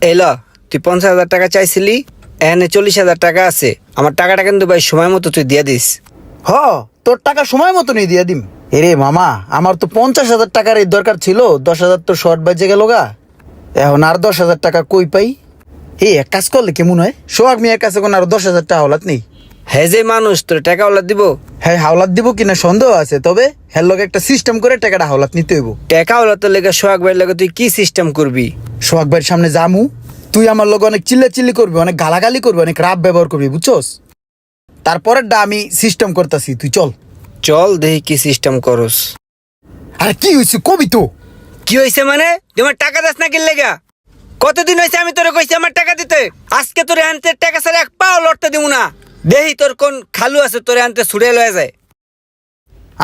এলো, তুই পঞ্চাশ হাজার টাকা চাইছিলি, এখানে চল্লিশ হাজার টাকা আছে। আমার টাকাটা কিন্তু ভাই সময় মতো তুই দিয়ে দিস। হ, তোর টাকা সময় মতো নিয়ে দিয়ে দিম। এরে মামা, আমার তো পঞ্চাশ হাজার টাকার এই দরকার ছিল, দশ হাজার তো শর্ট বাজে গেল গা। এখন আর দশ হাজার টাকা কই পাই? এই এক কাজ করলে কেমন হয়? সোহাগ মিয়ার কাছে কোন আর দশ হাজার টাকা হলাত নেই। হ্যাঁ যে মানুষ তোর টাকা ওলা দিব? হ্যাঁ হাওলাত দিব কিনা সন্দেহ আছে তবে হ্যার লগে একটা সিস্টেম করে টাকাটা হাওলাত নিতে হইব। টাকা ওলা তোর লেগে সোহাগ ভাইয়ের লগে তুই কি সিস্টেম করবি? সোহাগ ভাইয়ের সামনে জামু তুই আমার লগে অনেক চিল্লা চিল্লি করবি অনেক গালাগালি করবি অনেক রাব ব্যবহার করবি বুঝছস? তারপরেরটা আমি সিস্টেম করতেছি তুই চল। চল দেখি কি সিস্টেম করস। আরে কি হয়েছে কবি তো? কি হয়েছে মানে? তুই আমার টাকা দাস না কিনলে গা কতদিন হয়েছে আমি তোরে কইছি আমার টাকা দিতে? আজকে তোরে আনতে টাকা ছাড়া এক পাও লড়তে দিব না। দেহি তোর কোন খালু আছে তোরে আনতে ছুড়ে লয়ে যায়।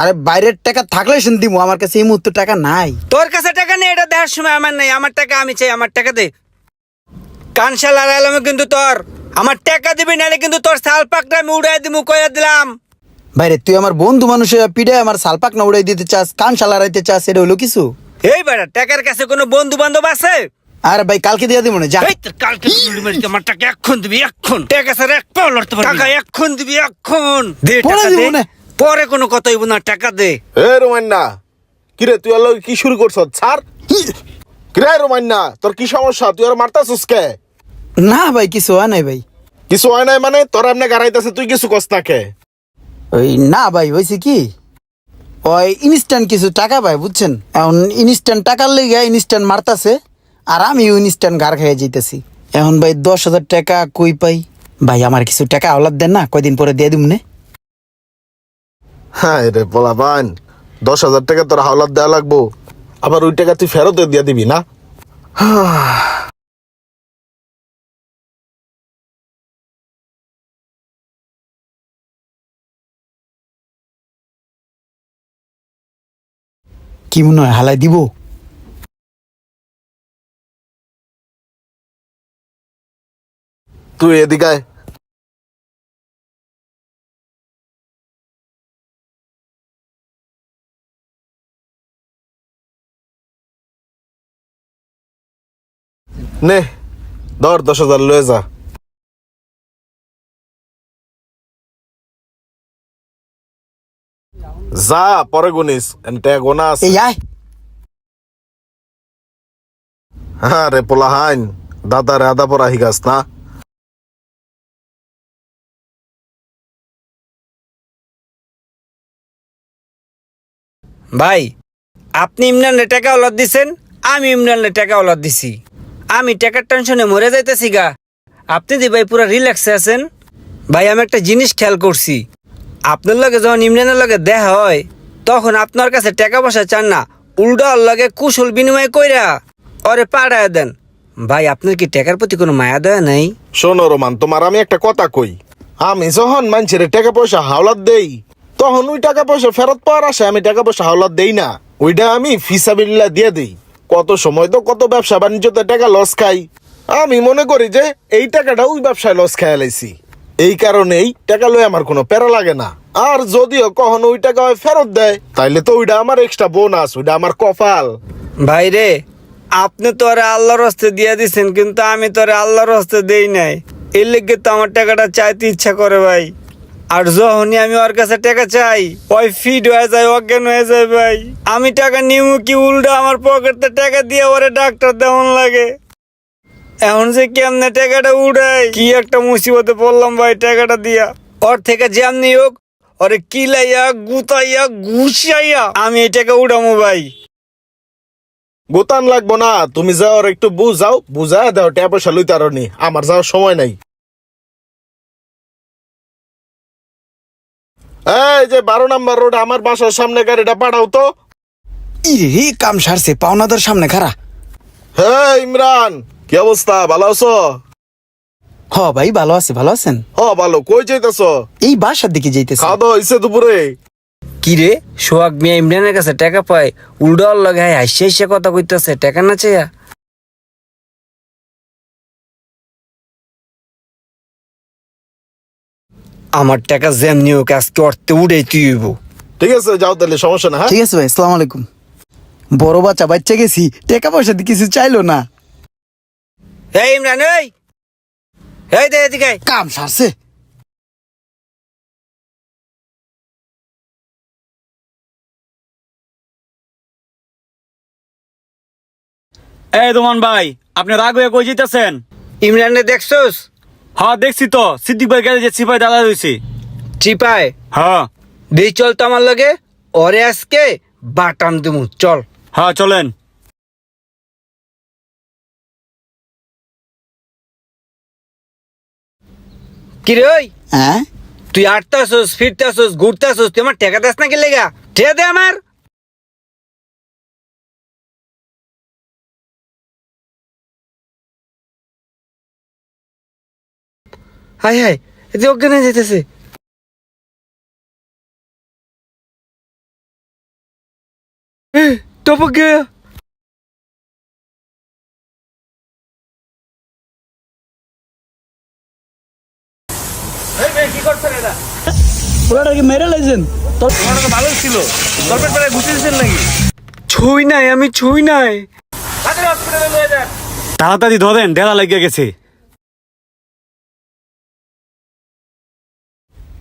আরে বাইরের টাকা থাকলে শুন দিমু আমার কাছে এই মুহূর্তে টাকা নাই। তোর কাছে টাকা নেই এটা দেখার সময় আমার নেই আমার টাকা আমি চাই আমার টাকা দে। কানশাল আর আলমে কিন্তু তোর। আমার টাকা দিবি নাহলে কিন্তু তোর শাল পাকটা আমি উড়াই দিমু কইয়া দিলাম। বাইরে তুই আমার বন্ধু মানুষ হইয়া পিঠে আমার সালপাক না উড়াই দিতে চাস কান সালারাইতে চাস এটা হলো কিছু? এই বেটা টাকার কাছে কোনো বন্ধু বান্ধব আছে? আরে ভাই কালকে দিয়া দিব না যা। কালকে তুই আমার টাকা এখন দিবি? এখন। টাকা স্যার এক পাও লড়তে পারবি টাকা এখন দিবি এখন। দে পরে টাকা দিব দে। না। পরে কোনো কথা হইব না টাকা দে। এ রোমান্না কিরে তুই আর লগে কি শুরু করছ? ছাড়। কিরে রোমান্না তোর কি সমস্যা? তুই আর মারতাছিস কে? না ভাই কিছু হয় নাই ভাই। কিছু হয় নাই মানে? তোর এমনি গাড়াইতেছে তুই কিছু কস না কে? ওই না ভাই হয়েছে কি? ওই ইনস্ট্যান্ট কিছু টাকা ভাই বুঝছেন? এখন ইনস্ট্যান্ট টাকার লেগে ইনস্ট্যান্ট মারতাছে। আর আমি ইনস্ট্যান্ট গার খেয়ে যাইতেছি। এখন ভাই দশ হাজার টাকা কই পাই? ভাই আমার কিছু টাকা আওলাদ দেন না কয়দিন পরে দিয়ে দিব না হ্যাঁ রে বলা বান দশ হাজার টাকা তোর হাওলাত দেওয়া লাগবো আবার ওই টাকা তুই ফেরত দিয়ে দিবি না? কি মনে হয় হালাই দিব? তুই এদিকে আয়। নে ধর দশ হাজার লয়ে যা। যা পরে গুনিস। গোনা আছে। হ্যাঁ রে পোলা হাইন দাদা রে আদা পরা হিগাস না। ভাই, আপনি ইমরানের টাকা ওলাদ দিছেন, আমি ইমরানের টাকা ওলাদ দিছি। আমি টাকার টেনশনে মরে যাইতেছি গা। আপনি যে ভাই পুরো রিল্যাক্সে আছেন, ভাই আমি একটা জিনিস খেয়াল করছি। আপনার লগে যখন ইমরানের লগে দেখা হয়, তখন আপনার কাছে টাকা পয়সা চান না, উল্টো লগে কুশল বিনিময় কইরা অরে পাড়ায় দেন। ভাই, আপনার কি টাকার প্রতি কোনো মায়া দয়া নাই? শোনো রোমান, তোমার আমি একটা কথা কই। আমি যখন মানুষের টাকা পয়সা হাওলাত দেই তখন ওই টাকা পয়সা ফেরত পাওয়ার আসে আমি টাকা পয়সা হাওলাত দেই না। ওইটা আমি ফিসাবিল্লা দিয়ে দিই। কত সময় তো কত ব্যবসা বাণিজ্যতে টাকা লস খাই। আমি মনে করি যে এই টাকাটা ওই ব্যবসায় লস খাই লাইছি। এই কারণেই টাকা লয়ে আমার কোনো প্যারা লাগে না। আর যদিও কখনো ওই টাকা ফেরত দেয়, তাইলে তো ওইটা আমার এক্সট্রা বোনাস ওইটা আমার কপাল। ভাই রে, আপনি তো আরে আল্লাহর হস্তে দিয়ে দিছেন, কিন্তু আমি তো আরে আল্লাহর হস্তে দেই নাই। এর লেগে তো আমার টাকাটা চাইতে ইচ্ছা করে ভাই। আর যখনই আমি ওর কাছে টাকা চাই, ওই ফিট হয়ে যায়, অজ্ঞান হয়ে যায় ভাই। আমি টাকা নিমু কি উল্টো আমার পকেটে টাকা দিয়ে ওরে ডাক্তার দেওয়ান লাগে? এখন যে কেমনে টাকাটা উড়াই কি একটা মুসিবতে পড়লাম ভাই টাকাটা দিয়া। ওর থেকে যেমনি হোক, ওরে কিলাইয়া, গুতাইয়া, ঘুষাইয়া আমি এই টাকা উড়ামু ভাই। গোতান লাগবো না, তুমি যাও আর একটু বুঝাও বুঝা দাও, টাকা পয়সা লইতে আমার যাওয়ার সময় নাই। এই যে বারো নাম্বার রোড আমার বাসার সামনে গাড়িটা পাঠাও তো। ইরে কাম সারছে পাওনাদার সামনে খারা হে ইমরান কি অবস্থা? ভালো আছো? হ ভাই ভালো আছে ভালো আছেন? হ ভালো। কই যাইতেছ? এই বাসার দিকে যাইতেছে। খাওয়া দাওয়া হয়েছে দুপুরে? কি রে সোহাগ মিয়া ইমরানের কাছে টাকা পায় উল্টো ওর লগে হাসি হাসি কথা কইতাছে টাকা না চাইয়া? আমার টাকা যেমনি হোক আজকে অর্থে উড়ে তুইব ঠিক আছে যাও তাহলে সমস্যা না হ্যাঁ? ঠিক আছে ভাই আসসালামু আলাইকুম। বড় বাচ্চা বাচ্চা গেছি টাকা পয়সা দিয়ে কিছু চাইলো না। এই ইমরান এই! এই দে এদিকে আয়। কাম সারছে। এই দোমান ভাই আপনি রাগ হয়ে কই যেতেছেন ইমরানে দেখছোস? হ্যাঁ দেখছি তো। সিদ্দিক ভাই গেলে যে সিপাই দাদা রয়েছে। চিপায় হ্যাঁ। দি চল তো আমার লগে। ওরে আজকে বাটাম দিমু চল। হ্যাঁ চলেন। কিরে ওই? হ্যাঁ? তুই আটতাছস ফিরতাছস ঘুরতাছস তুই আমার টেকা দাস নাকি লেগা? ঠেয়া দে আমার। হাই হাই এতে অজ্ঞান হয়ে যেতেছে টপক গিয়ে মেরে লাইছেন? ভালো ছিল। ঘুষে নাকি? ছুই নাই আমি ছুই নাই। তাড়াতাড়ি ধরেন ডেলা লেগে গেছে।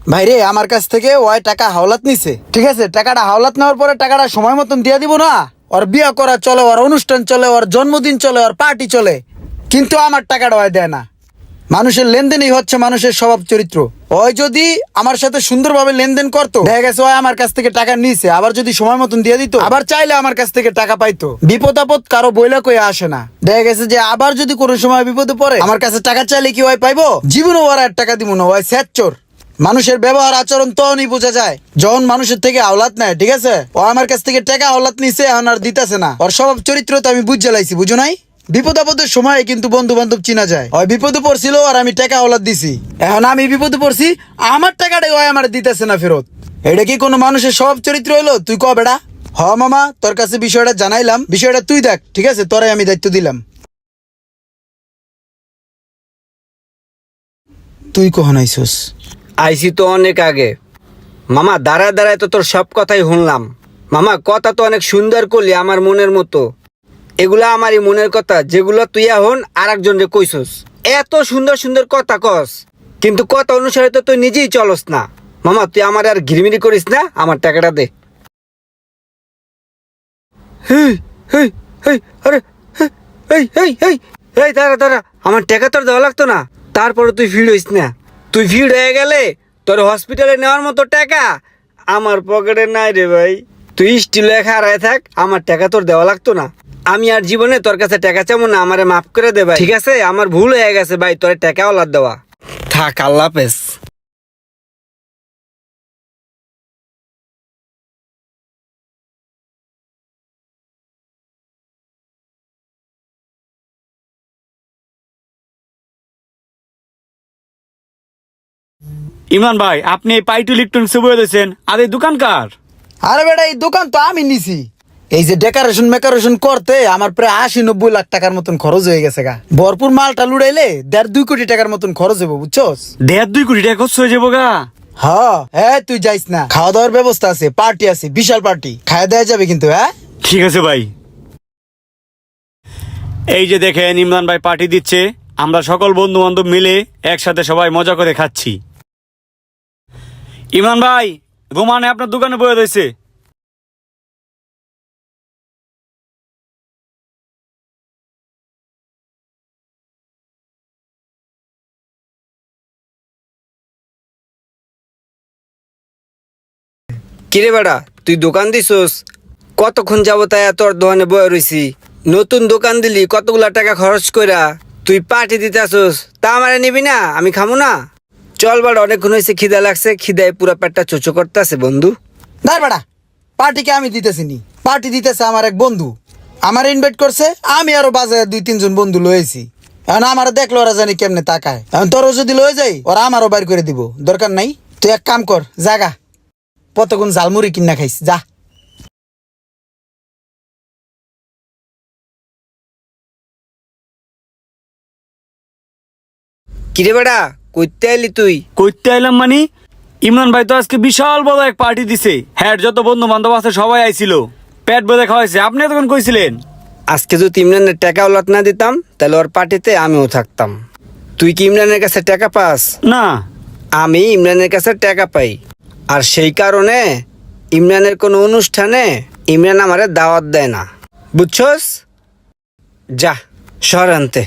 ভাইরে, আমার কাছ থেকে ওই টাকা হাওলাত নিছে। ঠিক আছে? টাকাটা হাওলাত নেওয়ার পরে টাকাটা সময় মতন দিয়ে দিব না। ওর বিয়ে করা চলে, ওর অনুষ্ঠান চলে, ওর জন্মদিন চলে, ওর পার্টি চলে। কিন্তু আমার টাকাটা ওই দেয় না। মানুষের লেনদেনই হচ্ছে মানুষের স্বভাব চরিত্র। ওই যদি আমার সাথে সুন্দরভাবে লেনদেন করতো, দেখা গেছে ওই আমার কাছ থেকে টাকা নিছে, আবার যদি সময় মতন দিয়ে দিত, আবার চাইলে আমার কাছ থেকে টাকা পাইতো। বিপদ আপদ কারও বইলা কয়ে আসে না। দেখা গেছে যে আবার যদি কোনো সময় বিপদে পড়ে, আমার কাছে টাকা চাইলে কি ওই পাইবো? জীবনও ওর আর টাকা দিব না, ওই স্যাচ্চোর মানুষের ব্যবহার, আচরণ তখনই বোঝা যায়, যখন মানুষের থেকে আওলাত নেয়, ঠিক আছে? ও আমার কাছ থেকে টাকা আওলাত নিছে, এখন আর দিতেছে না। ওর স্বভাব চরিত্র তো আমি বুঝে লাইছি, বুঝো নাই? বিপদ আপদের সময় কিন্তু বন্ধু বান্ধব চিনা যায়। ওই বিপদে পড়ছিল আর আমি টাকা আওলাত দিছি। এখন আমি বিপদে পড়ছি, আমার টাকাটাই ওই আমার দিতেছে না ফেরত। এটা কি কোনো মানুষের স্বভাব চরিত্র হলো তুই ক বেড়া হ মামা, তোর কাছে বিষয়টা জানাইলাম। বিষয়টা তুই দেখ, ঠিক আছে? তোরাই আমি দায়িত্ব দিলাম। তুই কখন আইসস? আইসি তো অনেক আগে। মামা দাঁড়ায় দাঁড়ায় তো তোর সব কথাই শুনলাম। মামা কথা তো অনেক সুন্দর করলি আমার মনের মতো। এগুলা আমারই মনের কথা যেগুলো তুই এখন আর একজনকে কইছস। এত সুন্দর সুন্দর কথা কস কিন্তু কথা অনুসারে তো তুই নিজেই চলস না। মামা তুই আমার আর ঘিরমিরি করিস না আমার টাকাটা দে। হেই, দাঁড়া দাঁড়া আমার টাকা তোর দেওয়া লাগতো না তারপরে তুই ভিড় হইস না। তুই ভিড় হয়ে গেলে তোর হসপিটালে নেওয়ার মতো টাকা আমার পকেটে নাই রে ভাই। তুই স্টিল লেখা হারায় থাক আমার টাকা তোর দেওয়া লাগতো না। আমি আর জীবনে তোর কাছে টাকা চাবো না আমারে মাফ করে দে ভাই। ঠিক আছে আমার ভুল হয়ে গেছে ভাই তোর টাকা ওলার দেওয়া। থাক আল্লাহ হাফেজ। ইমরান ভাই আপনি এই পাইটু ইলেকট্রনিক্স বয়ে দিয়েছেন। আর এই দোকান কার? আরে বেটা এই দোকান তো আমি নিছি। এই যে ডেকোরেশন মেকারেশন করতে আমার প্রায় আশি নব্বই লাখ টাকার মতন খরচ হয়ে গেছে গা। ভরপুর মালটা লুড়াইলে দেড় দুই কোটি টাকার মতন খরচ হব বুঝছস? দেড় দুই কোটি টাকা খরচ হয়ে যাব গা। হ্যাঁ হ্যাঁ তুই যাইস না। খাওয়া দাওয়ার ব্যবস্থা আছে পার্টি আছে বিশাল পার্টি। খাওয়া দেওয়া যাবে কিন্তু হ্যাঁ? ঠিক আছে ভাই। এই যে দেখেন ইমরান ভাই পার্টি দিচ্ছে। আমরা সকল বন্ধু বান্ধব মিলে একসাথে সবাই মজা করে খাচ্ছি। ইমরান ভাই, রোমানে আপনার দোকানে বয়ে রয়েছে। কিরে বেড়া, তুই দোকান দিছস? কতক্ষণ যাব তাই তোর দোকানে বয়ে রইছি? নতুন দোকান দিলি কতগুলা টাকা খরচ কইরা তুই পার্টি দিতে আসস তা আমারে নিবি না, আমি খামু না? চল বাড়া অনেকক্ষণ হয়েছে খিদা লাগছে খিদায় পুরো পেটটা চোচো করতেছে বন্ধু। দাঁড় বেটা পার্টিকে আমি দিতেছি নি পার্টি দিতেছে আমার এক বন্ধু। আমার ইনভাইট করছে আমি আরও বাজারে দুই তিনজন বন্ধু লয়েছি এখন আমার দেখল ওরা জানি কেমনে তাকায়। এখন তোরও যদি লয়ে যাই ওরা আমারও বাইর করে দিব। দরকার নাই তুই এক কাম কর জাগা। কতক্ষণ ঝালমুড়ি কিনা খাইস যা। কিরে বেড়া কইতে আইলি তুই? করতে আইলাম মানে? ইমরান ভাই তো আজকে বিশাল বড় এক পার্টি দিছে। হ্যাঁ যত বন্ধু বান্ধব আছে সবাই আইছিল। পেট বেঁধে খাওয়াইছে। আপনি তখন কইছিলেন? আজকে যদি ইমরানের টাকা ওলাট না দিতাম তাহলে ওর পার্টিতে আমিও থাকতাম। তুই কি ইমরানের কাছে টাকা পাস? না। আমি ইমরানের কাছে টাকা পাই। আর সেই কারণে ইমরানের কোনো অনুষ্ঠানে ইমরান আমারে দাওয়াত দেয় না। বুঝছস? যা সর আনতে।